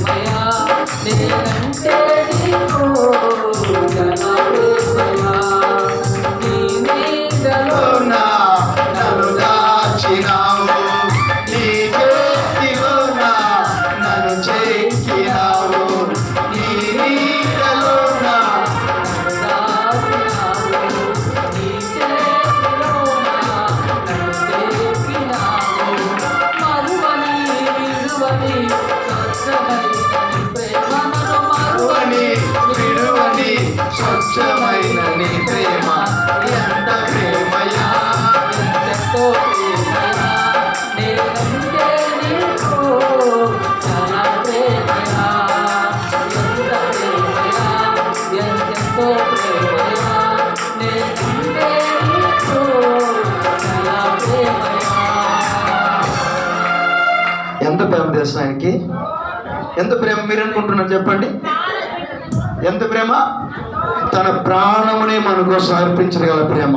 ప్రేమయా నేనంటే నీకు గణ ప్రేమయా స్వచ్ఛమైన నీ ప్రేమ ఎంత ప్రేమయా ప్రేమయా. నేనంటే నీకు చాలా ప్రేమయా. ఎంత ప్రేమయా, ఎంత ప్రేమ తెలుసు ఆయనకి ఎంత ప్రేమ మీరు అనుకుంటున్నారు చెప్పండి? ఎంత ప్రేమ? తన ప్రాణమునే మన కోసం అర్పించగల ప్రేమ.